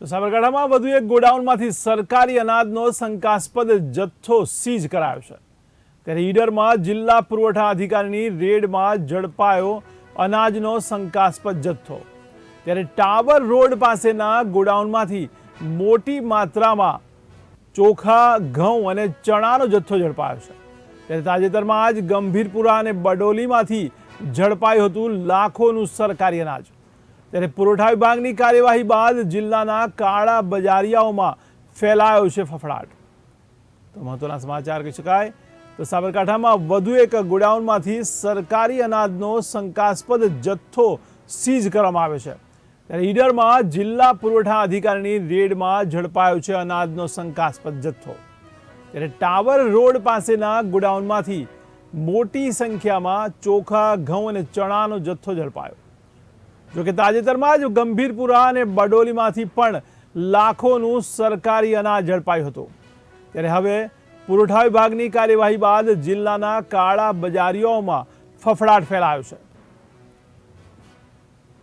તો સાબરકાંઠામાં વધુ એક ગોડાઉનમાંથી સરકારી અનાજનો શંકાસ્પદ જથ્થો સીઝ કરાયો છે. ત્યારે ઈડરમાં જિલ્લા પુરવઠા અધિકારીની રેડમાં ઝડપાયો અનાજનો શંકાસ્પદ જથ્થો. ત્યારે ટાવર રોડ પાસેના ગોડાઉનમાંથી મોટી માત્રામાં ચોખા, ઘઉં અને ચણાનો જથ્થો ઝડપાયો છે. ત્યારે તાજેતરમાં જ ગંભીરપુરા અને બડોલીમાંથી ઝડપાયું હતું લાખોનું સરકારી અનાજ. ત્યારે પુરવઠા વિભાગની કાર્યવાહી બાદ જિલ્લાના કાળા બજારિયાઓમાં ફેલાયો છે ફફડાટ. તો મહત્વના સમાચાર કહી શકાય તો સાબરકાંઠામાં વધુ એક ગોડાઉનમાંથી સરકારી અનાજનો શંકાસ્પદ જથ્થો સીઝ કરવામાં આવ્યો છે. ત્યારે ઈડરમાં જિલ્લા પુરવઠા અધિકારીની રેડમાં ઝડપાયો છે અનાજનો શંકાસ્પદ જથ્થો. ત્યારે ટાવર રોડ પાસેના ગોડાઉનમાંથી મોટી સંખ્યામાં ચોખા, ઘઉં અને ચણાનો જથ્થો ઝડપાયો. જોકે તાજેતરમાં જ ગંભીરપુરા અને બડોલીમાંથી પણ લાખોનું સરકારી અનાજ ઝડપાયું હતું. ત્યારે હવે પુરવઠા વિભાગની કાર્યવાહી બાદ જિલ્લાના કાળા બજારીઓમાં ફફડાટ ફેલાયો છે.